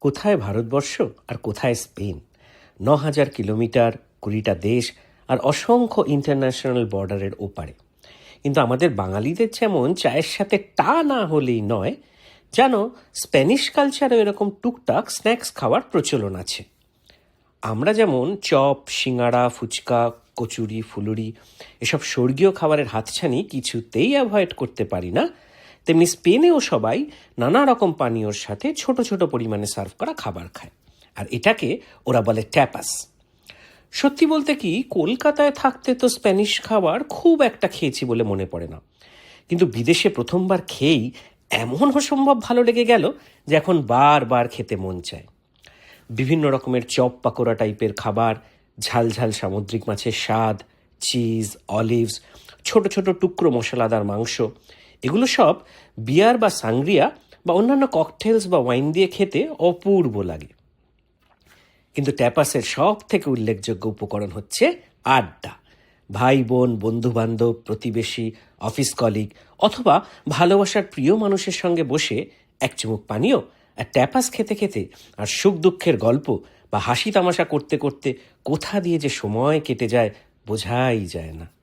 কোথায় ভারতবর্ষ আর কোথায় স্পেন? ন হাজার কিলোমিটার, কুড়িটা দেশ আর অসংখ্য ইন্টারন্যাশনাল বর্ডারের ওপারে। কিন্তু আমাদের বাঙালিদের যেমন চায়ের সাথে টা না হলেই নয় যেন স্প্যানিশ কালচারে এরকম টুকটাক স্ন্যাক্স খাওয়ার প্রচলন আছে। আমরা যেমন চপ, সিঙ্গাড়া, ফুচকা, কচুরি, ফুলুরি, এসব স্বর্গীয় খাবারের হাতছানি কিছুতেই অ্যাভয়েড করতে পারি না তেমনি স্পেনেও সবাই নানা রকম পানীয়র সাথে ছোট ছোট পরিমাণে সার্ভ করা খাবার খায়। আর এটাকে ওরা বলে ট্যাপাস। সত্যি বলতে কি, কলকাতায় থাকতে তো স্প্যানিশ খাবার খুব একটা খেয়েছি বলে মনে পড়ে না। কিন্তু বিদেশে প্রথমবার খেয়েই এমন অসম্ভব ভালো লেগে গেল যে এখন বারবার খেতে মন চায়। বিভিন্ন রকমের চপ পাকোড়া টাইপের খাবার, ঝাল ঝাল সামুদ্রিক মাছের স্বাদ, চিজ, অলিভস, ছোট ছোট টুকরো মশলাদার মাংস এগুলো সব বিয়ার বা সাংগ্রিয়া বা অন্যান্য ককটেলস বা ওয়াইন দিয়ে খেতে অপূর্ব লাগে। কিন্তু ট্যাপাসের সব থেকে উল্লেখযোগ্য উপকরণ হচ্ছে আড্ডা। ভাই, বোন বন্ধু বান্ধব প্রতিবেশী অফিস কলিগ অথবা ভালোবাসার প্রিয় মানুষের সঙ্গে বসে এক চুমুক পানীয়, আর ট্যাপাস খেতে খেতে আর সুখ দুঃখের গল্প বা হাসি তামাশা করতে করতে কোথা দিয়ে যে সময় কেটে যায় বোঝাই যায় না।